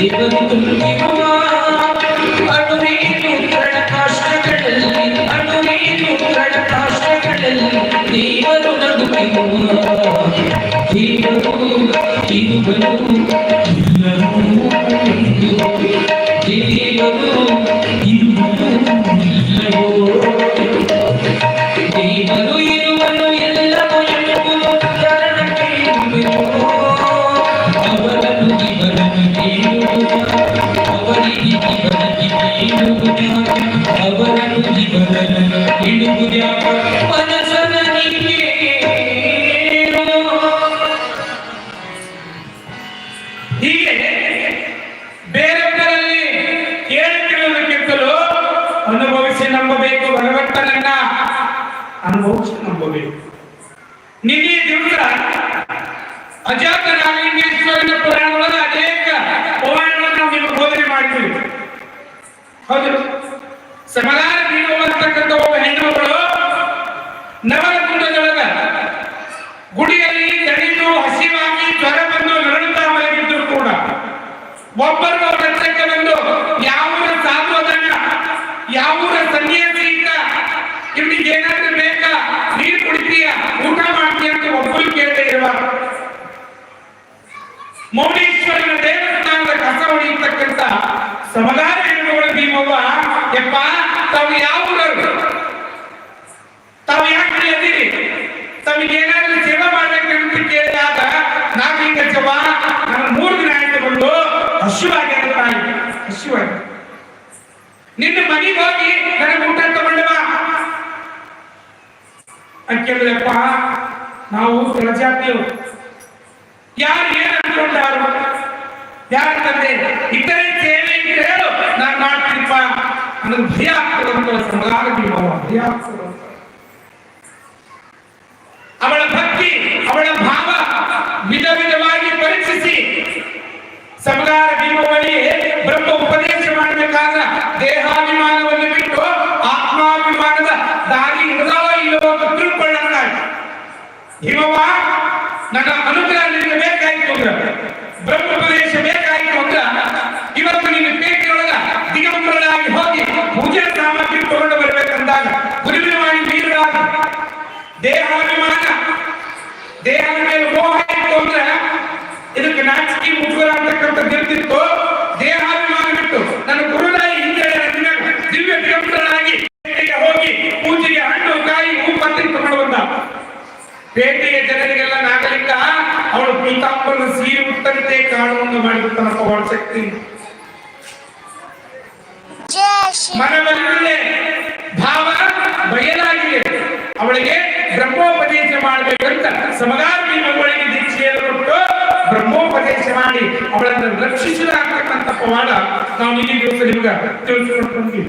Keep it moving, keep it moving. ಕಟ್ಟಲನ್ನ ಅನುಭವಿಸಿ ನಂಬಬೇಕು ನಿನ್ನೆ ದಿವಸ ಅಜಾತ ನಾಗೇಂದ್ರೇಶ್ವರನ ಪುರಾಣಗಳ ಅನೇಕ ಪುರಾಣಗಳನ್ನು ನಿಮಗೆ ಬೋಧನೆ ಮಾಡ್ತೀವಿ ಹೌದು. ಸಮಾಧಾನ ನೀಡುವಂತಕ್ಕಂಥ ಒಬ್ಬ ಹೆಣ್ಣುಗಳು ನವರಕುಂಡದೊಳಗ ಗುಡಿಯಲ್ಲಿ ತಡೆದು ಹಸಿವಾಗಿ ಜ್ವರ ಬಂದು ನರಳುತ್ತಾ ಮಲಗಿದ್ರು ಕೂಡ. ಒಬ್ಬರು ಮೌನೇಶ್ವರನ ದೇವಸ್ಥಾನದ ಕಸ ಹೊಡೆಯತಕ್ಕಂತ ಸಮಗಾರ ಹೆಣ್ಣುಗಳ ಭೀಮವ್ವ, ಯಪ್ಪ, ತಾವು ಯಾವ? ತಾವು ಯಾಕೆ ಎದ್ದೀರಿ ತಮಗೆ ಏನಾದ್ರೂ ಸೇವೆ ಮಾಡ್ಬೇಕಂತ ಕೇಳಿದಾಗ ನಾವು ಜವ ನಾನು ಮೂರು ದಿನ ಆಯ್ತು ಬಂದು ಹಸಿವಾಗ್ಯದ ತಾಯಿ ಹಸಿವಾಗಿ. ನಿನ್ನ ಮನೆಗೆ ಹೋಗಿ ನನಗೆ ಊಟ ತಗೊಂಡವ ಅಂತ ಕೇಳಿದಪ್ಪ ನಾವು ಪ್ರಜಾತಿಯವರು ಯಾರು ಏನ್ ಅನ್ಕೊಂಡಾರು ಯಾರು ತಂದೆ ಇತರೆ ಸೇವೆ ಇದ್ರೆ ಹೇಳು ನಾನು ಮಾಡ್ತೀನಿಪ್ಪ ನನಗೆ ಭಯ ಆಗ್ತದಂತ ಸಮಾಧಾನ ಭೀಮವ್ವ ಭಯ ಆಗ್ತದಂತ ಅವಳ ಭಕ್ತಿ ಅವಳ ಭಾವ ವಿಧ ವಿಧವಾಗಿ ಪರೀಕ್ಷಿಸಿ ಸಮಗಾರ ಭೀಮವಳಿಗೆ ಬ್ರಹ್ಮ ಉಪದೇಶ ಮಾಡಬೇಕಾದ ದೇಹಾಭಿಮಾನವನ್ನು ಬಿಟ್ಟು ಆತ್ಮಾಭಿಮಾನದ ದಾರಿ ಹಿಡಿದಾವ ಇಲ್ಲವೋ ಅಂತ ತಿಳ್ಕೊಳ್ಳಕ್ಕಾಗಿ ಭೀಮವ್ವ ನನ್ನ ಅನುಗ್ರಹ ನಿಮಗೆ ಬೇಕಾಯಿತು ಅಂದ್ರ ಪ್ರದೇಶ ಬೇಕಾಯಿತು ಅಂದ್ರ, ಇವತ್ತು ನಿನ್ನ ಪೇಟೆಯೊಳಗ ದಿಗಂಬರನಾಗಿ ಹೋಗಿ ಪೂಜೆ ಸಾಮಗ್ರಿ ತಗೊಂಡು ಬರ್ಬೇಕಂದಾಗ ಗುರುವಿನ ಮಾಡಿ ದೇಹ ದೇಹಾಭಿಮಾನ, ದೇಹದ ಮೇಲೆ ಮೋಹ ಇತ್ತು ಅಂದ್ರೆ, ಇದಕ್ಕೆ ನಾಚಿಕೆ ಮುಜುಗರ ಅಂತಕ್ಕಂಥದ್ದು ಇರ್ತಿತ್ತು ದೇಹಾಭಿಮಾನ ಬಿಟ್ಟು ನನ್ನ ಗುರುದಾಯಿ ಹಿಂದೆ ನನ್ನ ದಿವ್ಯ ದಿಗಂಬರನಾಗಿ ಪೇಟೆಗೆ ಹೋಗಿ ಪೂಜೆಗೆ ಹಣ್ಣು ಕಾಯಿ ಹೂ ಪತ್ರಿ ತಗೊಂಡು ಬಂದ ಪೇಟೆಯ ಜನರಿಗೆಲ್ಲ ನಾಗಲಿಂಗ, ಅವಳು ಪೀತಾಂಬರನ ಸೀರೆ ಉತ್ತಂತೆ ಕಾಣುವಂಗ ಮಾಡಿರ್ತಾನಪ್ಪ ಅವಳ ಶಕ್ತಿ. ಮನವಲ್ಲೇ ಭಾವ ಬಯಲಾಗಿದೆ. ಅವಳಿಗೆ ಬ್ರಹ್ಮೋಪದೇಶ ಮಾಡಬೇಕಂತ ಸಮಗಾಮಿ ಮಗಳಿಗೆ ದೀಕ್ಷೆಯನ್ನು ಕೊಟ್ಟು ಬ್ರಹ್ಮೋಪದೇಶ ಮಾಡಿ ಅವಳನ್ನು ರಕ್ಷಿಸಲಾಗ್ತಕ್ಕಂಥ ಪವಾಡ ನಾವು ಇಲ್ಲಿ ದಿವಸ ನಿಮ್ಗೆ ತಿಳಿಸ್ಕೊಂಡು ಬಂದಿವಿ.